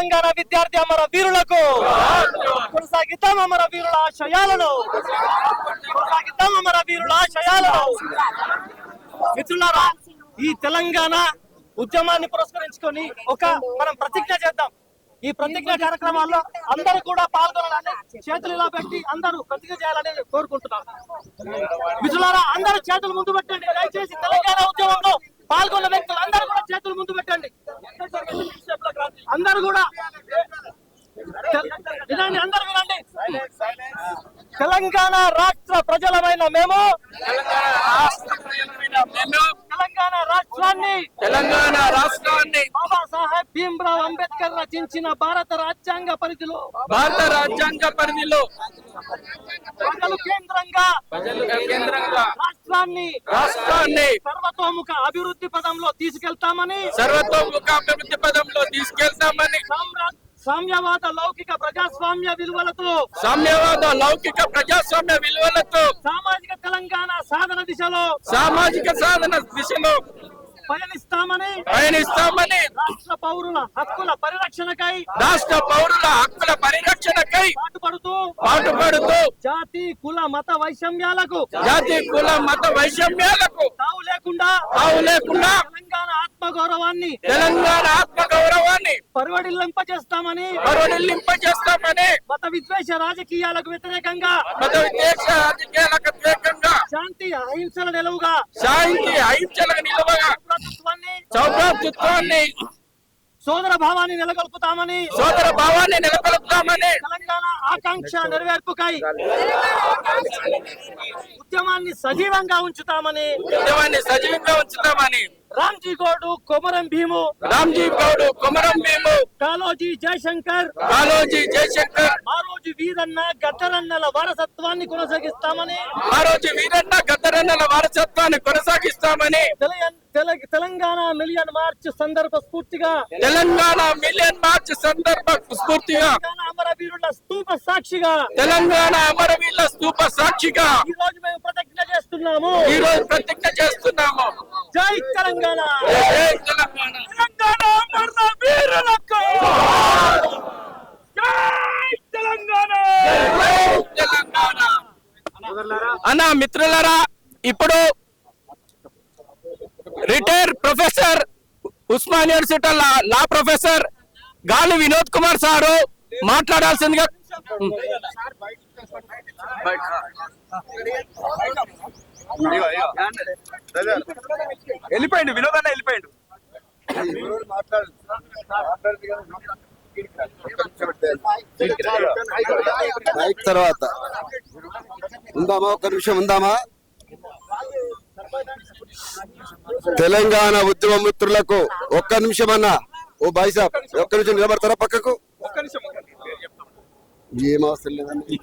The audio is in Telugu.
తెలంగాణ విద్యార్థి అమర వీరులకు కొనసాగిద్దాం అమర వీరుల ఆశయాలను. కొనసాగిద్దాం అమర వీరుల ఆశయాలను. మిత్రులారా ఈ తెలంగాణ ఉద్యమాన్ని పురస్కరించుకొని ఒక మనం ప్రతిజ్ఞ చేద్దాం. ఈ ప్రతిజ్ఞ కార్యక్రమాల్లో అందరూ కూడా పాల్గొనాలని చేతులు ఇలా పెట్టి అందరూ ప్రతిజ్ఞ చేయాలని కోరుకుంటున్నాం. మిత్రులారా అందరూ చేతులు ముందు పెట్టండి. దయచేసి తెలంగాణ ఉద్యమంలో పాల్గొన్న వ్యక్తులు అందరూ కూడా చేతులు ముందు పెట్టండి. అందరూ కూడా వినండి అందరూ వినండి. తెలంగాణ రాష్ట్ర ప్రజలమైన మేము తెలంగాణ రాష్ట్రాన్ని తెలంగాణ రాష్ట్రాన్ని బాబాసాహెబ్ భీమ్రావ్ అంబేద్కర్ రచించిన భారత రాజ్యాంగ పరిధిలో భారత రాజ్యాంగ పరిధిలో ప్రజలు కేంద్రంగా ప్రజలు కేంద్రంగా రాష్ట్రాన్ని రాష్ట్రాన్ని సర్వతోముఖ అభివృద్ధి పదంలో తీసుకెళ్తామని సర్వతోముఖ అభివృద్ధి పదంలో తీసుకెళ్తామని సామ్రా- సామ్యవాద లౌకిక ప్రజాస్వామ్య విలువలతో సామ్యవాద లౌకిక ప్రజాస్వామ్య విలువలతో సామాజిక తెలంగాణ సాధన దిశలో సామాజిక సాధన దిశలో పయనిస్తామని పయనిస్తామని రాష్ట్ర పౌరుల హక్కుల పరిరక్షణకై రాష్ట్ర పౌరుల హక్కుల పరిరక్షణకై పాటుపడుతూ పాటుపడుతూ జాతి కుల మత వైషమ్యాలకు జాతి కుల మత వైషమ్యాలకు తావు లేకుండా తావు లేకుండా తెలంగాణ ఆత్మగౌరవాన్ని తెలంగాణ ఆత్మ గౌరవాన్ని పరివడిల్లింపజేస్తామని పరివడిల్లింపజేస్తామని మత విద్వేష రాజకీయాలకు వ్యతిరేకంగా మత విదేశ రాజకీయాలకు వ్యతిరేకంగా శాంతి అహింసల నిలువుగా శాంతి అహింసలకు నిలువగా సౌభ్రాతృత్వాన్ని సోదర భావాన్ని నెలకొల్పుతామని సోదర భావాన్ని నెలకొల్పుతామని ఆకాంక్ష నెరవేర్పుకై ఉద్యమాన్ని సజీవంగా ఉంచుతామని ఉద్యమాన్ని సజీవంగా ఉంచుతామని రామ్జీ గౌడు కొమరం భీము రామ్జీ గౌడ్ కుమరం భీము కాలోజీ జయశంకర్ కాలోజీ జయశంకర్ మారోజు వీరన్న గద్దరన్నల వారసత్వాన్ని కొనసాగిస్తామని ఆ రోజు వీరన్న గద్దరన్నల వారసత్వాన్ని కొనసాగిస్తామని తెల- తెల- తెలంగాణ మిలియన్ మార్చ్ సందర్భ స్ఫూర్తిగా తెలంగాణ మిలియన్ మార్చ్ సందర్భ స్ఫూర్తిగా అమరవీరుల స్తూప సాక్షిగా తెలంగాణ అమరవీరుల స్తూప సాక్షిగా ఈ రోజు మేము ప్రతిజ్ఞ చేస్తున్నాము. ఈ రోజు ప్రతిజ్ఞ చేస్తున్నాము. జై తెలంగాణ. జై తెలంగాణ. తెలంగాణ అమరవీరులకు. జై తెలంగాణ. జై తెలంగాణ. అన్న మిత్రులరా ఇప్పుడు retire professor Osman university law law professor Gali Vinod Kumar sir మాట్లాడాల్సిందిగా వెళ్ళిపోయింది వినోద్ అన్న వెళ్ళిపోయిండు తర్వాత. ఉందామా? ఒక్క నిమిషం ఉందామా? తెలంగాణ ఉద్యమ మిత్రులకు ఒక్క నిమిషం అన్న ఓ బాయ్ సాబ్ ఒక్క నిమిషం నిలబడతారా పక్కకు? ఒక్క నిమిషం. ఒక్క నిమిషం. ఏం అవసరం లేదండి